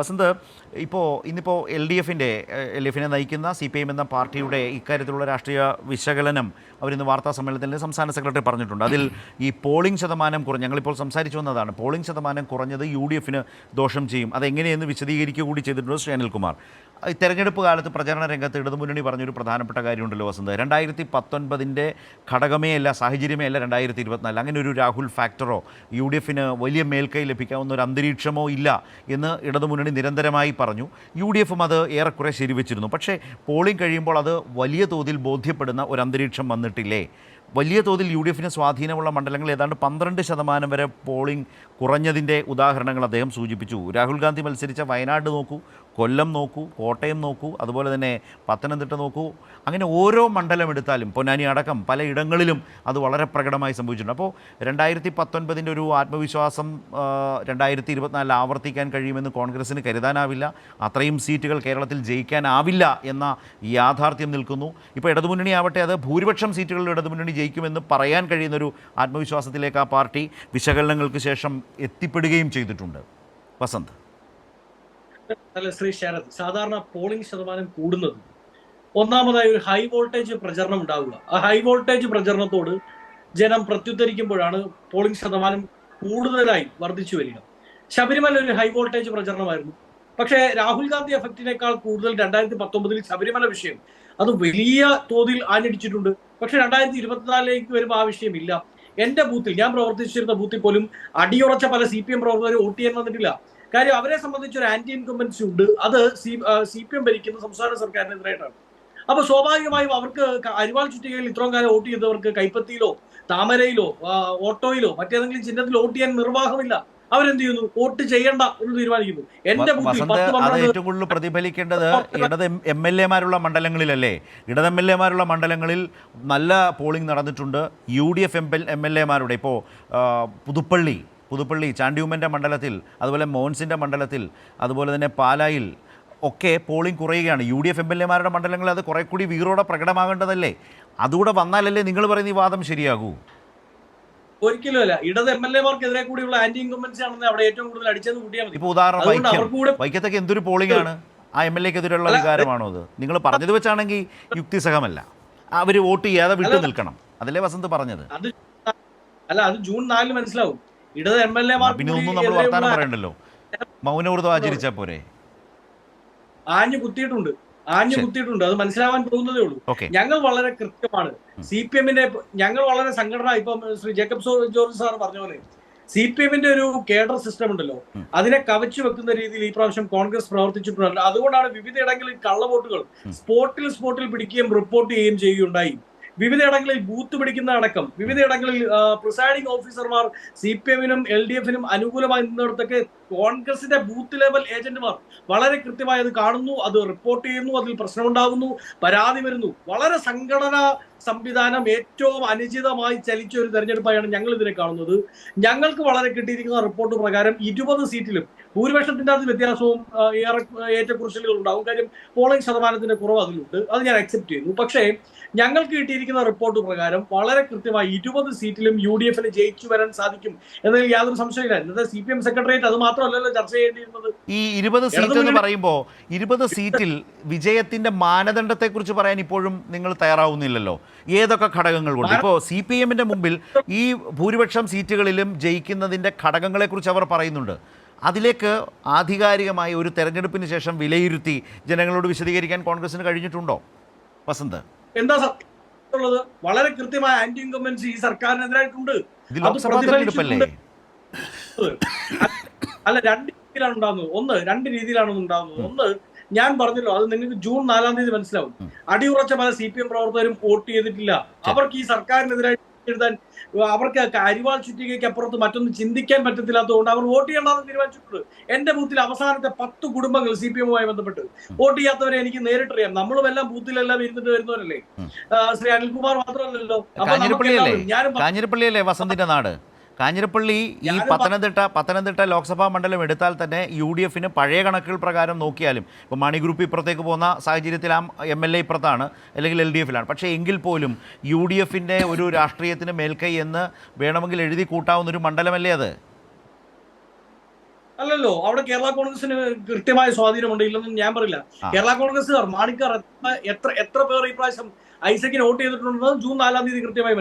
വസന്ത് ഇപ്പോൾ ഇന്നിപ്പോൾ L D എഫിന്റെ എൽ എഫിനെ നയിക്കുന്ന സി പി ഐ എന്ന പാർട്ടിയുടെ ഇക്കാര്യത്തിലുള്ള രാഷ്ട്രീയ വിശകലനം അവരിന്ന് വാർത്താ സമ്മേളനത്തിൽ സംസ്ഥാന സെക്രട്ടറി പറഞ്ഞിട്ടുണ്ട്. അതിൽ ഈ പോളിംഗ് ശതമാനം കുറഞ്ഞ് ഞങ്ങളിപ്പോൾ സംസാരിച്ചു വന്നതാണ് പോളിംഗ് ശതമാനം കുറഞ്ഞത് യു ഡി എഫിന് ദോഷം ചെയ്യും. അതെങ്ങനെയെന്ന് വിശദീകരിക്കുക കൂടി ചെയ്തിട്ടുണ്ട് ശ്രീ അനിൽകുമാർ. ഈ തെരഞ്ഞെടുപ്പ് കാലത്ത് പ്രചരണ രംഗത്ത് ഇടതുമുന്നണി പറഞ്ഞൊരു പ്രധാനപ്പെട്ട കാര്യമുണ്ടല്ലോ വസന്ത്. രണ്ടായിരത്തി പത്തൊൻപതിന്റെ ഘടകമേ അല്ല സാഹചര്യമേ അല്ല രണ്ടായിരത്തി ഇരുപത്തിനാല് അങ്ങനെ ഒരു രാഹുൽ ഫാക്ടറോ യു ഡി എഫിന് വലിയ മേൽക്കൈ ലഭിക്കാവുന്ന ഒരു അന്തരീക്ഷമോ ഇല്ല എന്ന് ഇടതുമുന്നണി നിരന്തരമായി പറഞ്ഞു. യു ഡി എഫും അത് ഏറെക്കുറെ ശരിവെച്ചിരുന്നു. പക്ഷേ പോളിംഗ് കഴിയുമ്പോൾ അത് വലിയ തോതിൽ ബോധ്യപ്പെടുന്ന ഒരു അന്തരീക്ഷം വന്നിട്ടില്ലേ? വലിയ തോതിൽ യു ഡി എഫിന് സ്വാധീനമുള്ള മണ്ഡലങ്ങൾ ഏതാണ്ട് പന്ത്രണ്ട് ശതമാനം വരെ പോളിംഗ് കുറഞ്ഞതിന്റെ ഉദാഹരണങ്ങൾ അദ്ദേഹം സൂചിപ്പിച്ചു. രാഹുൽ ഗാന്ധി മത്സരിച്ച വയനാട് നോക്കൂ കൊല്ലം നോക്കൂ കോട്ടയം നോക്കൂ അതുപോലെ തന്നെ പത്തനംതിട്ട നോക്കൂ. അങ്ങനെ ഓരോ മണ്ഡലം എടുത്താലും പൊന്നാനി അടക്കം പലയിടങ്ങളിലും അത് വളരെ പ്രകടമായി സംഭവിച്ചിട്ടുണ്ട്. അപ്പോൾ രണ്ടായിരത്തി പത്തൊൻപതിന്റെ ഒരു ആത്മവിശ്വാസം രണ്ടായിരത്തി ഇരുപത്തിനാലിൽ ആവർത്തിക്കാൻ കഴിയുമെന്ന് കോൺഗ്രസ്സിന് കരുതാനാവില്ല. അത്രയും സീറ്റുകൾ കേരളത്തിൽ ജയിക്കാനാവില്ല എന്ന യാഥാർത്ഥ്യം നിൽക്കുന്നു. ഇപ്പോൾ ഇടതുമുന്നണി ആവട്ടെ അത് ഭൂരിപക്ഷം സീറ്റുകളിൽ ഇടതുമുന്നണി ജയിക്കുമെന്ന് പറയാൻ കഴിയുന്നൊരു ആത്മവിശ്വാസത്തിലേക്ക് ആ പാർട്ടി വിശകലനങ്ങൾക്ക് ശേഷം എത്തിപ്പെടുകയും ചെയ്തിട്ടുണ്ട്. വസന്ത്. അല്ല ശ്രീ ശരത് സാധാരണ പോളിംഗ് ശതമാനം കൂടുന്നത് ഒന്നാമതായി ഒരു ഹൈ വോൾട്ടേജ് പ്രചരണം ഉണ്ടാവുക. ആ ഹൈ വോൾട്ടേജ് പ്രചരണത്തോട് ജനം പ്രത്യുദ്ധരിക്കുമ്പോഴാണ് പോളിംഗ് ശതമാനം കൂടുതലായി വർദ്ധിച്ചു വരിക. ശബരിമല ഒരു ഹൈ വോൾട്ടേജ് പ്രചരണമായിരുന്നു. പക്ഷേ രാഹുൽ ഗാന്ധി എഫക്റ്റിനേക്കാൾ കൂടുതൽ രണ്ടായിരത്തി പത്തൊമ്പതിൽ ശബരിമല വിഷയം. അത് വലിയ തോതിൽ ആഞ്ഞടിച്ചിട്ടുണ്ട്. പക്ഷെ രണ്ടായിരത്തി ഇരുപത്തിനാലിലേക്ക് വരുമ്പോൾ ആ വിഷയമില്ല എന്റെ ബൂത്തിൽ ഞാൻ പ്രവർത്തിച്ചിരുന്ന ബൂത്തിൽ പോലും അടിയുറച്ച പല സി പി എം പ്രവർത്തകർ വോട്ട് ചെയ്യാൻ വന്നിട്ടില്ല. കാര്യം അവരെ സംബന്ധിച്ച് ഒരു ആന്റി ഇൻകംബൻസി ഉണ്ട്. അത് സി സി പി എം ഭരിക്കുന്ന സംസ്ഥാന സർക്കാരിനെതിരായിട്ടാണ്. അപ്പൊ സ്വാഭാവികമായും അവർക്ക് അരിവാൾ ചുറ്റികയിൽ ഇത്രയും കാലം വോട്ട് ചെയ്തവർക്ക് കൈപ്പത്തിയിലോ താമരയിലോ ഓട്ടോയിലോ മറ്റേതെങ്കിലും ചിഹ്നത്തിൽ വോട്ട് ചെയ്യാൻ നിർവാഹമില്ല. അവരെന്ത് ചെയ്യുന്നു? വോട്ട് ചെയ്യണ്ട എന്ന് തീരുമാനിക്കുന്നു. എന്റെ ഏറ്റവും കൂടുതൽ പ്രതിഫലിക്കേണ്ടത് ഇടത് എം എൽ എമാരുള്ള മണ്ഡലങ്ങളിലല്ലേ? ഇടത് എം എൽ എമാരുള്ള മണ്ഡലങ്ങളിൽ നല്ല പോളിംഗ് നടന്നിട്ടുണ്ട്. U D F M L M L എമാരുടെ ഇപ്പോൾ പുതുപ്പള്ളി പുതുപ്പള്ളി ചാണ്ടിയുമ്മന്റെ മണ്ഡലത്തിൽ അതുപോലെ മോൻസിന്റെ മണ്ഡലത്തിൽ അതുപോലെ തന്നെ പാലായിൽ ഒക്കെ പോളിംഗ് കുറയുകയാണ്. U D F M L എമാരുടെ മണ്ഡലങ്ങളിൽ അത് കുറെ കൂടി വീറോടെ പ്രകടമാകേണ്ടതല്ലേ? അതുകൂടെ വന്നാലല്ലേ നിങ്ങൾ പറയുന്ന ഈ വാദം ശരിയാകൂ? ഒരിക്കലും അല്ല. ഇടത് എം എൽ എമാർക്കെതിരെ കൂടിയുള്ള ആന്റി ഇൻകംബൻസി ആണെന്ന് അവിടെ ഏറ്റവും കൂടുതൽ അടിച്ചത് കൂട്ടിയാൽ മതി. ഇപ്പോൾ ഉദാഹരണം വൈക്കത്തൊക്കെ എന്തൊരു പോളിംഗ് ആണ്? ആ എം എൽ എക്കെതിരെയുള്ള വികാരമാണോ അത്? നിങ്ങൾ പറഞ്ഞത് വെച്ചാണെങ്കിൽ യുക്തിസഹമല്ല. അവർ വോട്ട് ചെയ്യാതെ വിട്ടു. നിൽക്കണം. അതല്ലേ വസന്ത് പറഞ്ഞത്? അത് അല്ല അത് ജൂൺ നാലിന് മനസ്സിലാവും. ഇടത് എം എൽ എ പിന്നെ ഒന്നും നമ്മൾ വർത്താനം പറയണ്ടല്ലോ? മൗനവ്രതം ആചരിച്ചാ പോരെ? ആഞ്ഞു കുത്തിയിട്ടുണ്ട്. ആഞ്ഞു കുത്തിയിട്ടുണ്ട്. അത് മനസ്സിലാവാൻ പോകുന്നതേ ഉള്ളൂ. ഞങ്ങൾ വളരെ കൃത്യമാണ്. സി പി എമ്മിന്റെ ഞങ്ങൾ വളരെ സംഘടന ഇപ്പം ശ്രീ ജേക്കബ് ജോർജ് സാർ പറഞ്ഞ പോലെ സി പി എമ്മിന്റെ ഒരു കേഡർ സിസ്റ്റം ഉണ്ടല്ലോ. അതിനെ കവച്ചു വെക്കുന്ന രീതിയിൽ ഈ പ്രാവശ്യം കോൺഗ്രസ് പ്രവർത്തിച്ചിട്ടുണ്ട്. അതുകൊണ്ടാണ് വിവിധയിടങ്ങളിൽ കള്ളവോട്ടുകൾ ഉം. സ്പോട്ടിൽ സ്പോട്ടിൽ പിടിക്കുകയും റിപ്പോർട്ട് ചെയ്യുകയും ചെയ്യുകയുണ്ടായി. വിവിധയിടങ്ങളിൽ ബൂത്ത് പിടിക്കുന്ന അടക്കം വിവിധയിടങ്ങളിൽ പ്രിസൈഡിംഗ് ഓഫീസർമാർ സി പി എമ്മിനും എൽ ഡി എഫിനും അനുകൂലമായി നിന്നിടത്തൊക്കെ കോൺഗ്രസിന്റെ ബൂത്ത് ലെവൽ ഏജന്റുമാർ വളരെ കൃത്യമായി അത് കാണുന്നു അത് റിപ്പോർട്ട് ചെയ്യുന്നു അതിൽ പ്രശ്നമുണ്ടാകുന്നു പരാതി വരുന്നു. വളരെ സംഘടനാ സംവിധാനം ഏറ്റവും അനുചിതമായി ചലിച്ച ഒരു തെരഞ്ഞെടുപ്പായാണ് ഞങ്ങൾ ഇതിനെ കാണുന്നത്. ഞങ്ങൾക്ക് വളരെ കിട്ടിയിരിക്കുന്ന റിപ്പോർട്ട് പ്രകാരം ഇരുപത് സീറ്റിലും ഭൂരിപക്ഷത്തിന്റെ അത് വ്യത്യാസവും ഏറെ ഏറ്റക്കുറിച്ചിലുകൾ ഉണ്ടാവും. കാര്യം പോളിംഗ് ശതമാനത്തിന്റെ കുറവ് അതിലുണ്ട്. അത് ഞാൻ അക്സെപ്റ്റ് ചെയ്യുന്നു. പക്ഷേ ഞങ്ങൾക്ക് കിട്ടിയിരിക്കുന്ന റിപ്പോർട്ട് പ്രകാരം വളരെ കൃത്യമായി ഇരുപത് സീറ്റിലും യു ഡി എഫിന് ജയിച്ചു വരാൻ സാധിക്കും എന്നതിൽ യാതൊരു സംശയമില്ല ഇന്നത്തെ സി പി എം സെക്രട്ടേറിയറ്റ് അത് മാത്രമല്ലല്ലോ ചർച്ച ചെയ്യേണ്ടിയിരുന്നത്. ഈ ഇരുപത് സീറ്റ് എന്ന് പറയുമ്പോൾ ഇരുപത് സീറ്റിൽ വിജയത്തിന്റെ മാനദണ്ഡത്തെക്കുറിച്ച് പറയാൻ ഇപ്പോഴും നിങ്ങൾ തയ്യാറാവുന്നില്ലല്ലോ? ഏതൊക്കെ ഘടകങ്ങൾ കൊണ്ട്? ഇപ്പോൾ സി പി എമ്മിന്റെ മുമ്പിൽ ഈ ഭൂരിപക്ഷം സീറ്റുകളിലും ജയിക്കുന്നതിന്റെ ഘടകങ്ങളെക്കുറിച്ച് അവർ പറയുന്നുണ്ട്. അതിലേക്ക് ആധികാരികമായി ഒരു തെരഞ്ഞെടുപ്പിന് ശേഷം വിലയിരുത്തി ജനങ്ങളോട് വിശദീകരിക്കാൻ കോൺഗ്രസിന് കഴിഞ്ഞിട്ടുണ്ടോ? വസന്ത്. എന്താ സത്യമുള്ളത്? വളരെ കൃത്യമായ ആന്റി ഇൻകംബൻസി ഈ സർക്കാരിനെതിരായിട്ടുണ്ട്. അല്ല രണ്ട് രീതിയിലാണ് ഉണ്ടാകുന്നത് ഒന്ന് രണ്ട് രീതിയിലാണ് ഉണ്ടാകുന്നത് ഒന്ന് ഞാൻ പറഞ്ഞല്ലോ അത് നിങ്ങൾക്ക് ജൂൺ നാലാം തീയതി മനസ്സിലാവും. അടിയുറച്ച പല സി പി എം പ്രവർത്തകരും വോട്ട് ചെയ്തിട്ടില്ല. അവർക്ക് ഈ സർക്കാരിനെതിരായി എഴുതാൻ അവർക്ക് അരിവാൾ ചുറ്റികയ്ക്ക് അപ്പുറത്ത് മറ്റൊന്നും ചിന്തിക്കാൻ പറ്റത്തില്ലാത്തതുകൊണ്ട് അവർ വോട്ട് ചെയ്യണമെന്ന് തീരുമാനിച്ചിട്ടുണ്ട്. എന്റെ ബൂത്തിൽ അവസാനത്തെ പത്ത് കുടുംബങ്ങൾ സി പി എമ്മുമായി ബന്ധപ്പെട്ട് വോട്ട് ചെയ്യാത്തവരെ എനിക്ക് നേരിട്ടറിയാം. നമ്മളും എല്ലാം ബൂത്തിലെല്ലാം ഇരുന്നിട്ട് വരുന്നവരല്ലേ? ശ്രീ അനിൽകുമാർ മാത്രമല്ലല്ലോ. അപ്പൊ ഞാനും കാഞ്ഞിരപ്പള്ളിയല്ലേ വസന്തിന്റെ നാട്? കാഞ്ഞിരപ്പള്ളി ഈ പത്തനംതിട്ട പത്തനംതിട്ട ലോക്സഭാ മണ്ഡലം എടുത്താൽ തന്നെ യു ഡി എഫിന് പഴയ കണക്കുകൾ പ്രകാരം നോക്കിയാലും ഇപ്പോൾ മണി ഗ്രൂപ്പ് ഇപ്പുറത്തേക്ക് പോകുന്ന സാഹചര്യത്തിൽ ആ എം എൽ എ ഇപ്പുറത്താണ് അല്ലെങ്കിൽ എൽ ഡി എഫിലാണ്. പക്ഷേ എങ്കിൽ പോലും യു ഡി എഫിന്റെ ഒരു രാഷ്ട്രീയത്തിന് മേൽക്കൈ എന്ന് വേണമെങ്കിൽ എഴുതി കൂട്ടാവുന്ന ഒരു മണ്ഡലമല്ലേ അത്? അല്ലല്ലോ അവിടെ കേരള കോൺഗ്രസിന് കൃത്യമായ സ്വാധീനമുണ്ട്. ഇല്ലെന്നും ഞാൻ പറയില്ല. കേരള കോൺഗ്രസ്സുകാർ മാണിക്കാർ എത്ര- എത്ര പേർ ഈ പ്രാവശ്യം ഐസക്കിന് വോട്ട് ചെയ്തിട്ടുണ്ടെന്ന് ജൂൺ നാലാം തീയതി കൃത്യമായി